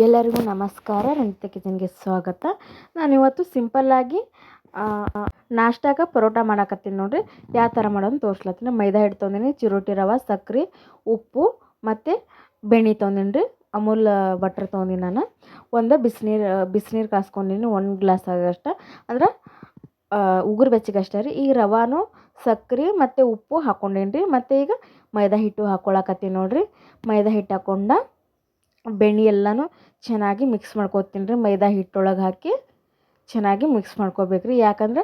ಎಲ್ಲರಿಗೂ ನಮಸ್ಕಾರ. ರಂಜಿತ ಕಿಚನ್ಗೆ ಸ್ವಾಗತ. ನಾನು ಇವತ್ತು ಸಿಂಪಲ್ಲಾಗಿ ನಾಷ್ಟಾಗ ಪರೋಟ ಮಾಡಾಕತ್ತೀನಿ ನೋಡಿರಿ. ಯಾವ ಥರ ಮಾಡೋದು ತೋರಿಸ್ಲತ್ತೀನಿ. ಮೈದಾ ಹಿಟ್ಟು ತೊಂದಿನಿ ಚಿರೋಟಿ ರವೆ, ಸಕ್ರೆ, ಉಪ್ಪು ಮತ್ತು ಬೆಣ್ಣೆ ತೊಂದಿನಿ ರೀ ಅಮೂಲ್ ಬಟ್ರ್ ತೊಗೊಂಡಿನಿ ನಾನು. ಒಂದು ಬಿಸಿನೀರು ಬಿಸಿನೀರು ಕಾಸ್ಕೊಂಡಿನಿ, ಒಂದು ಗ್ಲಾಸ್ ಆಗೋಷ್ಟು. ಅಂದ್ರೆ ಉಗುರು ಬೆಚ್ಚಗೆ ರೀ. ಈ ರವಾನು, ಸಕ್ರೆ ಮತ್ತು ಉಪ್ಪು ಹಾಕ್ಕೊಂಡೇನಿ ರೀ ಮತ್ತು ಈಗ ಮೈದಾ ಹಿಟ್ಟು ಹಾಕ್ಕೊಳಕತ್ತೀನಿ ನೋಡಿರಿ. ಮೈದಾ ಹಿಟ್ಟು ಹಾಕ್ಕೊಂಡ ಬೆಣ್ಣೆ ಎಲ್ಲನೂ ಚೆನ್ನಾಗಿ ಮಿಕ್ಸ್ ಮಾಡ್ಕೊತೀನಿ ರೀ. ಮೈದಾ ಹಿಟ್ಟೊಳಗೆ ಹಾಕಿ ಚೆನ್ನಾಗಿ ಮಿಕ್ಸ್ ಮಾಡ್ಕೋಬೇಕು ರೀ. ಯಾಕಂದ್ರೆ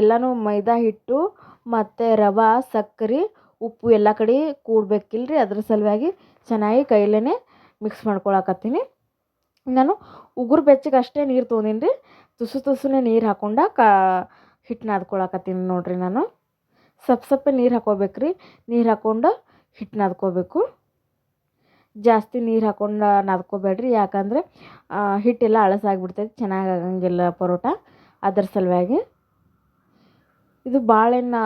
ಎಲ್ಲನೂ ಮೈದಾ ಹಿಟ್ಟು ಮತ್ತು ರವೆ, ಸಕ್ಕರೆ, ಉಪ್ಪು ಎಲ್ಲ ಕಡೆ ಕೂಡ್ಬೇಕಿಲ್ಲ ರೀ. ಅದ್ರ ಸಲುವಾಗಿ ಚೆನ್ನಾಗಿ ಕೈಲೇ ಮಿಕ್ಸ್ ಮಾಡ್ಕೊಳಕತ್ತೀನಿ. ನಾನು ಉಗುರು ಬೆಚ್ಚಗೆ ಅಷ್ಟೇ ನೀರು ತೊಗೊಂಡೀನಿ ರೀ. ತುಸು ತುಸುನೇ ನೀರು ಹಾಕೊಂಡ ಕಾ ಹಿಟ್ಟು ನಾದ್ಕೊಳಕತ್ತೀನಿ ನೋಡಿರಿ ನಾನು. ಸಪ್ ಸಪ್ಪೆ ನೀರು ಹಾಕೋಬೇಕು ರೀ ನೀರು ಹಾಕ್ಕೊಂಡು ಹಿಟ್ಟು ನಾದ್ಕೋಬೇಕು ಜಾಸ್ತಿ ನೀರು ಹಾಕ್ಕೊಂಡು ನಾದ್ಕೋಬೇಡ್ರಿ ಯಾಕಂದರೆ ಹಿಟ್ಟೆಲ್ಲ ಅಳಸಾಗ್ಬಿಡ್ತೈತಿ ಚೆನ್ನಾಗಿ ಆಗಂಗಿಲ್ಲ ಪರೋಟ ಅದ್ರ ಸಲುವಾಗಿ. ಇದು ಭಾಳೇನು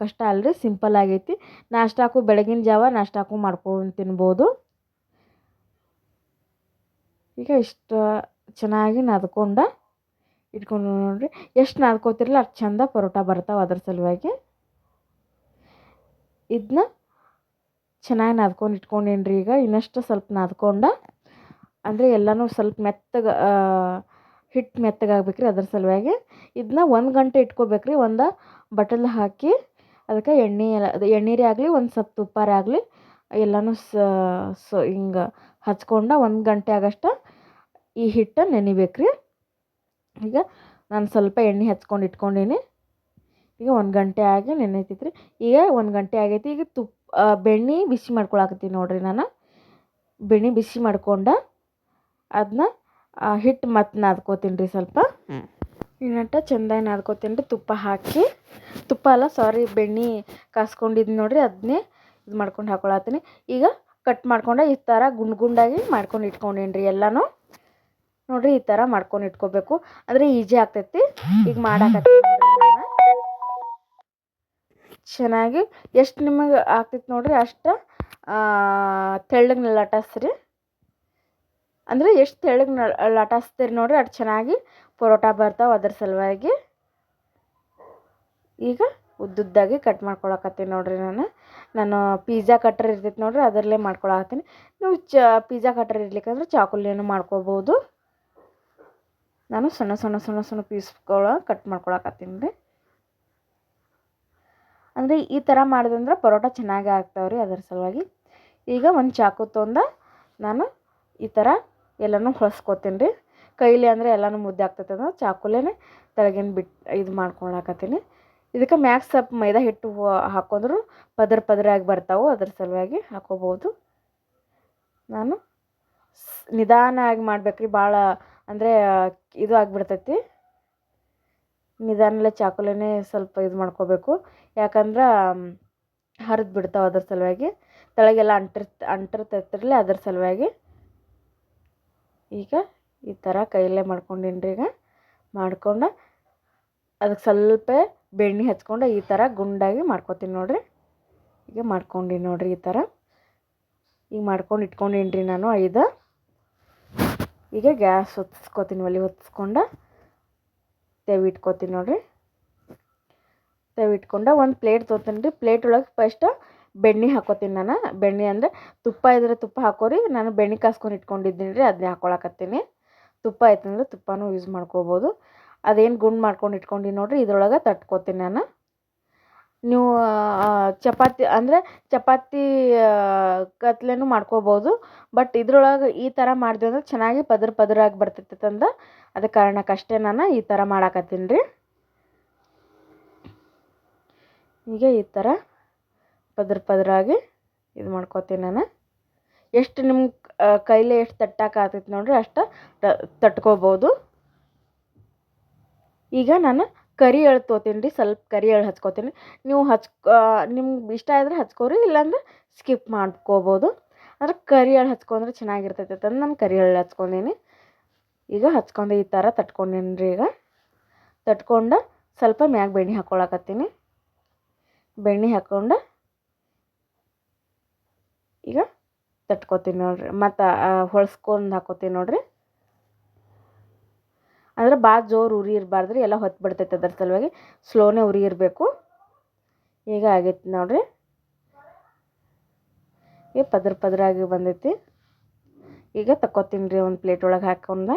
ಕಷ್ಟ ಅಲ್ರಿ, ಸಿಂಪಲ್ ಆಗೈತಿ. ನಾಷ್ಟಾಕು ಬೆಳಗಿನ ಜಾವ ನಾಷ್ಟಾಕು ಮಾಡ್ಕೊಂಡು ತಿನ್ಬೋದು. ಈಗ ಇಷ್ಟು ಚೆನ್ನಾಗಿ ನಾದ್ಕೊಂಡು ಇಟ್ಕೊಂಡು ನೋಡಿರಿ. ಎಷ್ಟು ನಾದ್ಕೋತಿರಲ್ಲ ಅಷ್ಟು ಚಂದ ಪರೋಟ ಬರ್ತಾವೆ ಅದ್ರ ಸಲುವಾಗಿ. ಇದನ್ನ ಚೆನ್ನಾಗಿ ನಾದ್ಕೊಂಡು ಇಟ್ಕೊಂಡೀನಿ ರೀ ಈಗ. ಇನ್ನಷ್ಟು ಸ್ವಲ್ಪ ನಾದ್ಕೊಂಡು ಅಂದರೆ ಎಲ್ಲನೂ ಸ್ವಲ್ಪ ಮೆತ್ತಗೆ ಹಿಟ್ಟು ಮೆತ್ತಗಾಗ್ಬೇಕು ರೀ ಅದ್ರ ಸಲುವಾಗಿ. ಇದನ್ನ ಒಂದು ಗಂಟೆ ಇಟ್ಕೋಬೇಕು ರೀ ಒಂದು ಬಟಲ್ ಹಾಕಿ ಅದಕ್ಕೆ ಎಣ್ಣೆ, ಅದು ಎಣ್ಣೆರೇ ಆಗಲಿ, ಒಂದು ಸ್ವಲ್ಪ ತುಪ್ಪಾರೇ ಆಗಲಿ ಎಲ್ಲನೂ ಸ ಹಿಂಗೆ ಹಚ್ಕೊಂಡು ಒಂದು ಗಂಟೆ ಆಗಷ್ಟು ಈ ಹಿಟ್ಟು ನೆನಿಬೇಕು ರೀ ಈಗ ನಾನು ಸ್ವಲ್ಪ ಎಣ್ಣೆ ಹಚ್ಕೊಂಡು ಇಟ್ಕೊಂಡೀನಿ. ಈಗ ಒಂದು ಗಂಟೆ ಆಗಿ ನೆನೆತೈತೆ ರೀ ಈಗ ಒಂದು ಗಂಟೆ ಆಗೈತಿ. ಈಗ ತುಪ್ಪ ಬೆಣ್ಣೆ ಬಿಸಿ ಮಾಡ್ಕೊಳಕತ್ತೀನಿ ನೋಡಿರಿ ನಾನು. ಬೆಣ್ಣೆ ಬಿಸಿ ಮಾಡ್ಕೊಂಡು ಅದನ್ನ ಹಿಟ್ಟು ಮತ್ತೆ ನಾದ್ಕೋತೀನಿ ರೀ ಸ್ವಲ್ಪ ಇನ್ನಟ್ಟ ಚೆಂದಾಗಿ ನಾದ್ಕೋತೀನಿ ರೀ ತುಪ್ಪ ಹಾಕಿ ತುಪ್ಪ ಅಲ್ಲ ಸಾರಿ ಬೆಣ್ಣೆ ಕಾಸ್ಕೊಂಡಿದ್ದು ನೋಡಿರಿ. ಅದನ್ನೇ ಇದು ಮಾಡ್ಕೊಂಡು ಹಾಕೊಳತ್ತೀನಿ. ಈಗ ಕಟ್ ಮಾಡ್ಕೊಂಡು ಈ ಥರ ಗುಂಡು ಗುಂಡಾಗಿ ಮಾಡ್ಕೊಂಡು ಇಟ್ಕೊಂಡೇನಿ ರೀ ಎಲ್ಲನೂ. ನೋಡಿರಿ ಈ ಥರ ಮಾಡ್ಕೊಂಡು ಇಟ್ಕೋಬೇಕು. ಅಂದರೆ ಈಜಿ ಆಗ್ತೈತಿ. ಈಗ ಮಾಡಾಕತ್ತೀನಿ ಚೆನ್ನಾಗಿ ಎಷ್ಟು ನಿಮಗೆ ಆಗ್ತೈತೆ ನೋಡಿರಿ ಅಷ್ಟು ತೆಳ್ಳಗೆ ಲಟಾಸ್ರಿ. ಅಂದರೆ ಎಷ್ಟು ತೆಳ್ಳಗೆ ಲಟಾಸ್ತೀರಿ ನೋಡಿರಿ ಅಷ್ಟು ಚೆನ್ನಾಗಿ ಪರೋಟ ಬರ್ತಾವೆ ಅದ್ರ ಸಲುವಾಗಿ. ಈಗ ಉದ್ದುದ್ದಾಗಿ ಕಟ್ ಮಾಡ್ಕೊಳಕತ್ತೀನಿ ನೋಡಿರಿ ನಾನು. ನಾನು ಪಿಜ್ಜಾ ಕಟ್ರ್ ಇರ್ತೈತೆ ನೋಡಿರಿ ಅದರಲ್ಲೇ ಮಾಡ್ಕೊಳಕತ್ತೀನಿ. ನೀವು ಚ, ಪಿಜ್ಜಾ ಕಟ್ರ್ ಇರ್ಲಿಕ್ಕಂದ್ರೆ ಚಾಕುಲಿಯನ್ನು ಮಾಡ್ಕೋಬೋದು. ನಾನು ಸಣ್ಣ ಸಣ್ಣ ಸಣ್ಣ ಸಣ್ಣ ಪೀಸ್ಗಳ ಕಟ್ ಮಾಡ್ಕೊಳಕತ್ತೀನಿ ರೀ. ಅಂದರೆ ಈ ಥರ ಮಾಡಿದಂದ್ರೆ ಪರೋಟ ಚೆನ್ನಾಗಿ ಆಗ್ತಾವೆ ರೀ ಅದರ ಸಲುವಾಗಿ. ಈಗ ಒಂದು ಚಾಕು ತೊಂದು ನಾನು ಈ ಥರ ಎಲ್ಲನೂ ಹೊಳ್ಸ್ಕೊತೀನಿ ರೀ ಕೈಲಿ ಅಂದರೆ ಎಲ್ಲನೂ ಮುದ್ದೆ ಆಗ್ತೈತೆ ಅಂದ್ರೆ ಚಾಕುಲೇ ತೆಳಗಿನ ಬಿಟ್ಟು ಇದು ಮಾಡ್ಕೊಳಕತ್ತೀನಿ. ಇದಕ್ಕೆ ಮ್ಯಾಕ್ಸ್ ಸ್ವಲ್ಪ ಮೈದಾ ಹಿಟ್ಟು ಹಾಕೊಂಡ್ರು ಪದರ ಪದರಾಗಿ ಬರ್ತಾವೆ, ಅದ್ರ ಸಲುವಾಗಿ ಹಾಕೋಬೋದು ನಾನು ನಿಧಾನ ಆಗಿ ಮಾಡ್ಬೇಕು ರೀ ಭಾಳ ಅಂದರೆ ಇದು ಆಗಿಬಿಡ್ತೈತಿ. ನಿಧಾನಲ್ಲೇ ಚಾಕುಲೇ ಸ್ವಲ್ಪ ಇದು ಮಾಡ್ಕೋಬೇಕು. ಯಾಕಂದ್ರೆ ಹರಿದು ಬಿಡ್ತಾವೆ ಅದ್ರ ಸಲುವಾಗಿ. ತೆಳಗೆಲ್ಲ ಅಂಟಿರ್, ಅಂಟಿರ್ತೈತಿರಲಿ ಅದ್ರ ಸಲುವಾಗಿ. ಈಗ ಈ ಥರ ಕೈಯಲ್ಲೇ ಮಾಡ್ಕೊಂಡೀನಿ ಈಗ. ಮಾಡ್ಕೊಂಡು ಅದಕ್ಕೆ ಸ್ವಲ್ಪ ಬೆಣ್ಣೆ ಹಚ್ಕೊಂಡು ಈ ಥರ ಗುಂಡಾಗಿ ಮಾಡ್ಕೊತೀನಿ ನೋಡಿರಿ. ಈಗ ಮಾಡ್ಕೊಂಡೀನಿ ನೋಡಿರಿ ಈ ಥರ ಈಗ ಮಾಡ್ಕೊಂಡು ಇಟ್ಕೊಂಡಿನ್ರಿ ನಾನು ಐದು. ಈಗ ಗ್ಯಾಸ್ ಹೊತ್ತಿಸ್ಕೊತೀನಿ ಒಲೆ ಹೊತ್ತಿಸ್ಕೊಂಡು ತೆವ್ ಇಟ್ಕೊತೀನಿ ನೋಡಿರಿ. ತೆವ್ ಇಟ್ಕೊಂಡು ಒಂದು ಪ್ಲೇಟ್ ತೊಗೊತೀನಿ ರೀ. ಪ್ಲೇಟ್ ಒಳಗೆ ಫಸ್ಟ್ ಬೆಣ್ಣೆ ಹಾಕೋತೀನಿ ನಾನು. ಬೆಣ್ಣೆ ಅಂದರೆ ತುಪ್ಪ ಇದ್ರೆ ತುಪ್ಪ ಹಾಕೋರಿ, ನಾನು ಬೆಣ್ಣೆ ಕಾಸ್ಕೊಂಡು ಇಟ್ಕೊಂಡಿದ್ದೀನಿ ರೀ ಅದನ್ನೇ ಹಾಕೊಳಕತ್ತೀನಿ. ತುಪ್ಪ ಆಯ್ತಂದ್ರೆ ತುಪ್ಪನೂ ಯೂಸ್ ಮಾಡ್ಕೋಬೋದು. ಅದೇನು ಗುಂಡು ಮಾಡ್ಕೊಂಡು ಇಟ್ಕೊಂಡು ನೋಡಿರಿ, ಇದ್ರೊಳಗೆ ತಟ್ಕೋತೀನಿ ನಾನು. ನೀವು ಚಪಾತಿ, ಅಂದರೆ ಚಪಾತಿ ಕತ್ಲೆನೂ ಮಾಡ್ಕೋಬೋದು. ಬಟ್ ಇದ್ರೊಳಗೆ ಈ ಥರ ಮಾಡಿದೆ ಅಂದ್ರೆ ಚೆನ್ನಾಗಿ ಪದರ ಪದರಾಗಿ ಬರ್ತೈತೆ ಅಂದ ಕಾರಣಕ್ಕಷ್ಟೇ ನಾನು ಈ ಥರ ಮಾಡಾಕತ್ತೀನಿ ರೀ. ಈಗ ಈ ಥರ ಪದರ ಪದರಾಗಿ ಇದು ಮಾಡ್ಕೋತೀನಿ ನಾನು. ಎಷ್ಟು ನಿಮ್ಮ ಕೈಲೇ ಎಷ್ಟು ತಟ್ಟಕ್ಕೆ ನೋಡಿರಿ ಅಷ್ಟು ತಟ್ಕೋಬೋದು. ಈಗ ನಾನು ಕರಿ ಎಳ್ಳು ತೊಗೋತೀನಿ ರೀ ಸ್ವಲ್ಪ ಕರಿ ಎಳ್ಳು ಹಚ್ಕೋತೀನಿ ನೀವು ಹಚ್ಕೊ ನಿಮ್ಗೆ ಇಷ್ಟ ಆದರೆ ಹಚ್ಕೋರಿ, ಇಲ್ಲಾಂದ್ರೆ ಸ್ಕಿಪ್ ಮಾಡ್ಕೋಬೋದು. ಅಂದ್ರೆ ಕರಿ ಎಳ್ಳು ಹಚ್ಕೊಂಡ್ರೆ ಚೆನ್ನಾಗಿರ್ತೈತೆ ಅಂತ ನಾನು ಕರಿ ಎಳ್ಳು ಹಚ್ಕೊಂಡೀನಿ. ಈಗ ಹಚ್ಕೊಂಡು ಈ ಥರ ತಟ್ಕೊಂಡೀನಿ ರೀ ಈಗ. ತಟ್ಕೊಂಡು ಸ್ವಲ್ಪ ಮ್ಯಾಗ ಬೆಣ್ಣೆ ಹಾಕ್ಕೊಳಕತ್ತೀನಿ ಬೆಣ್ಣೆ ಹಾಕ್ಕೊಂಡು ಈಗ ತಟ್ಕೊತೀನಿ ನೋಡ್ರಿ. ಮತ್ತು ಹೊಳ್ಸ್ಕೊಂಡು ಹಾಕೋತೀನಿ ನೋಡ್ರಿ. ಅಂದ್ರೆ ಭಾಳ ಜೋರು ಉರಿ ಇರಬಾರ್ದ್ರಿ, ಎಲ್ಲ ಹೊತ್ತು ಬಿಡ್ತೈತೆ ಅದ್ರ ಸಲುವಾಗಿ. ಸ್ಲೋನೇ ಉರಿ ಇರಬೇಕು. ಈಗ ಆಗೈತಿ ನೋಡ್ರಿ. ಈಗ ಪದ್ರ ಪದ್ರಾಗಿ ಬಂದೈತಿ. ಈಗ ತಕ್ಕೋತೀನಿ ರೀ ಒಂದು ಪ್ಲೇಟ್ ಒಳಗೆ ಹಾಕೊಂಡು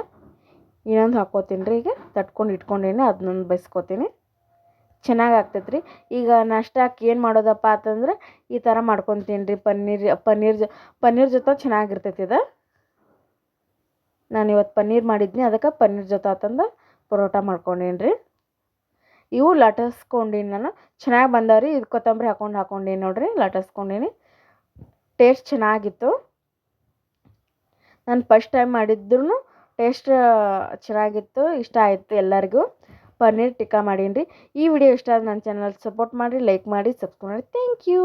ಇನ್ನೊಂದು ಹಾಕೋತೀನಿ ರೀ ಈಗ. ತಟ್ಕೊಂಡು ಇಟ್ಕೊಂಡೇನೆ ಅದನ್ನೊಂದು ಬೈಸ್ಕೊತೀನಿ ಚೆನ್ನಾಗಿ ಆಗ್ತೈತೆ ರೀ ಈಗ ನಾಷ್ಟಾಕ್ಕೆ ಏನು ಮಾಡೋದಪ್ಪ ಅಂತಂದ್ರೆ ಈ ಥರ ಮಾಡ್ಕೊತೀನಿ ರೀ ಪನ್ನೀರ್ ಪನ್ನೀರ್ ಜೊ, ಪನ್ನೀರ್ ಜೊತೆ ಚೆನ್ನಾಗಿರ್ತೈತಿ ಇದು. ನಾನು ಇವತ್ತು ಪನ್ನೀರ್ ಮಾಡಿದ್ನಿ, ಅದಕ್ಕೆ ಪನ್ನೀರ್ ಜೊತೆ ಆತಂದು ಪರೋಟ ಮಾಡ್ಕೊಂಡೇನಿ ರೀ ಇವು ಲಟಸ್ಕೊಂಡೀನಿ ನಾನು. ಚೆನ್ನಾಗಿ ಬಂದವ್ರಿ. ಇದು ಕೊತ್ತಂಬರಿ ಹಾಕೊಂಡು ಹಾಕೊಂಡೀನಿ ನೋಡಿರಿ, ಲಟಸ್ಕೊಂಡೀನಿ. ಟೇಸ್ಟ್ ಚೆನ್ನಾಗಿತ್ತು. ನಾನು ಫಸ್ಟ್ ಟೈಮ್ ಮಾಡಿದ್ರು ಟೇಸ್ಟ್ ಚೆನ್ನಾಗಿತ್ತು, ಇಷ್ಟ ಆಯಿತು ಎಲ್ಲರಿಗೂ. ಪನ್ನೀರ್ ಟಿಕ್ಕಾ ಮಾಡೀನಿ ರೀ ಈ ವಿಡಿಯೋ ಇಷ್ಟ ಆದ್ರೆ ನನ್ನ ಚಾನಲ್ ಸಪೋರ್ಟ್ ಮಾಡಿರಿ ಲೈಕ್ ಮಾಡಿ ಸಬ್ಸ್ಕ್ರೈಬ್ ಮಾಡಿ ಥ್ಯಾಂಕ್ ಯು